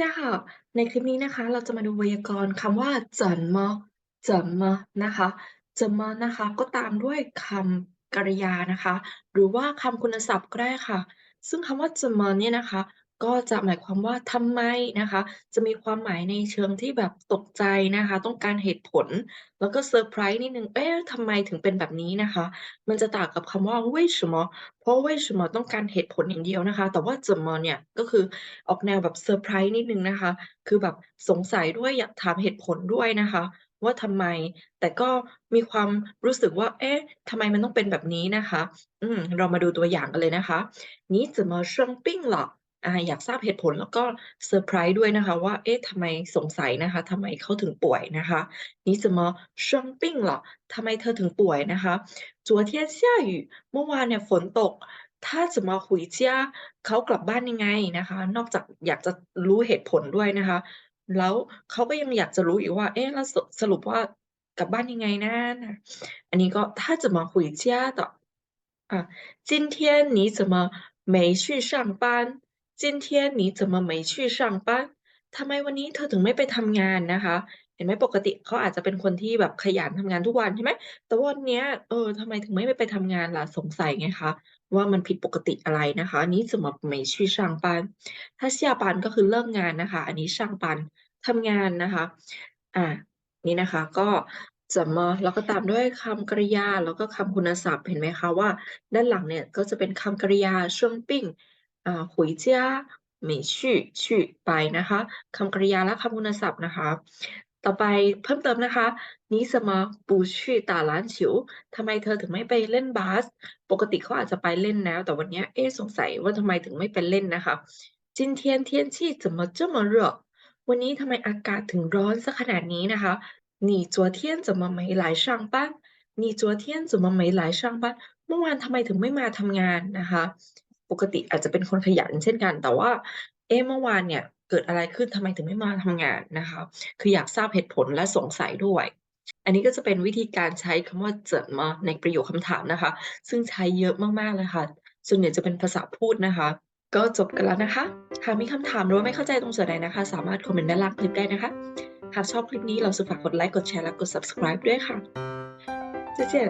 จ้า ในคลิปนี้นะคะ เราจะมาดูไวยากรณ์คำว่าจันมาจันมานะคะจันมานะคะ ก็ตามด้วยคำกริยานะคะ หรือว่าคำคุณศัพท์ก็ได้ค่ะ ซึ่งคำว่าจันมอเนี่ยนะคะ ก็จะหมายความว่าทำไมนะคะ จะมีความหมายในเชิงที่แบบตกใจนะคะ ต้องการเหตุผล แล้วก็เซอร์ไพรส์นิดหนึ่งเอ๊ะทำไมถึงเป็นแบบนี้นะคะ มันจะต่างกับคำว่า为什么เพราะ为什么ต้องการเหตุผลอย่างเดียวนะคะ แต่ว่า怎么เนี่ยก็คือออกแนวแบบเซอร์ไพรส์นิดหนึ่งนะคะ คือแบบสงสัยด้วยอยากถามเหตุผลด้วยนะคะ ว่าทำไม แต่ก็มีความรู้สึกว่า เอ๊ะทำไมมันต้องเป็นแบบนี้นะคะ อืม เรามาดูตัวอย่างกันเลยนะคะ你怎么生病了 อาอยากทราบเหตุผลแล้วก็เซอร์ไพรส์ด้วยนะคะว่า เอ๊ะทำไมสงสัยนะคะทำไมเขาถึงป่วยนะคะ你怎么生病了ทำไมเธอถึงป่วยนะคะ昨天下雨เมื่อวานเนี่ยฝนตก他怎么回家เขากลับบ้านยังไงนะคะ นอกจากอยากจะรู้เหตุผลด้วยนะคะ แล้วเขาก็ยังอยากจะรู้อีกว่า เอ๊ะแล้วสสรุปว่ากลับบ้านยังไงนะนะอันนี้ก็他怎么回家的啊今天你怎么没去上班 今天你怎么没去上班ทำไมวันนี้เธอถึงไม่ไปทำงานนะคะ เห็นไหมปกติเขาอาจจะเป็นคนที่แบบขยันทำงานทุกวันใช่ไหมแต่ว่าวันเนี้ยเออทำไมถึงไม่ไปทำงานล่ะสงสัยไงคะว่ามันผิดปกติอะไรนะคะ你怎么没去上班ถ้า下班ก็คือเลิกงานนะคะ อันนี้上班ทำงานนะคะอ่านี่นะคะก็怎么แล้วก็ตามด้วยคำกริยาแล้วก็คำคุณศัพท์เห็นไหมคะว่า ด้านหลังเนี่ยก็จะเป็นคำกริยา หุยเจียหม่ชื่อชื่ไปนะคะคำกริยาและคำคุณศัพท์นะคะ ต่อไปเพิ่มเติมนะคะนี้สมาปูชื่ตาล้านฉิวทำไมเธอถึงไม่ไปเล่นบาส ปกติเขาอาจจะไปเล่นแล้ว แต่วันนี้เอ๊สงสัยว่าทำไมถึงไม่ไปเล่นนะคะจินเทียนเทียนชี่จะมาจ้มาวันนี้ทำไมอากาศถึงร้อนซะขนาดนี้นะคะหนีจัวเทียนจะมาไม่หลายช่งบ้านนีจัวเทียนจะมาไม่หลายช่งบ้านเมื่อวานทำไมถึงไม่มาทำงานนะคะ ปกติอาจจะเป็นคนขยันเช่นกัน แต่ว่า เอ๊ะเมื่อวานเนี่ย เกิดอะไรขึ้นทำไมถึงไม่มาทำงานนะคะ คืออยากทราบเหตุผลและสงสัยด้วย อันนี้ก็จะเป็นวิธีการใช้คำว่าเจิดมาในประโยคคำถามนะคะ ซึ่งใช้เยอะมากๆเลยค่ะ ส่วนใหญ่จะเป็นภาษาพูดนะคะ ก็จบกันแล้วนะคะ หากมีคำถามหรือไม่เข้าใจตรงส่วนใดนะคะ สามารถคอมเมนต์ด้านล่างคลิปได้นะคะ หากชอบคลิปนี้เราสุฝากกดไลค์ กดแชร์ และกด subscribe ด้วยค่ะเจ๊เจ๊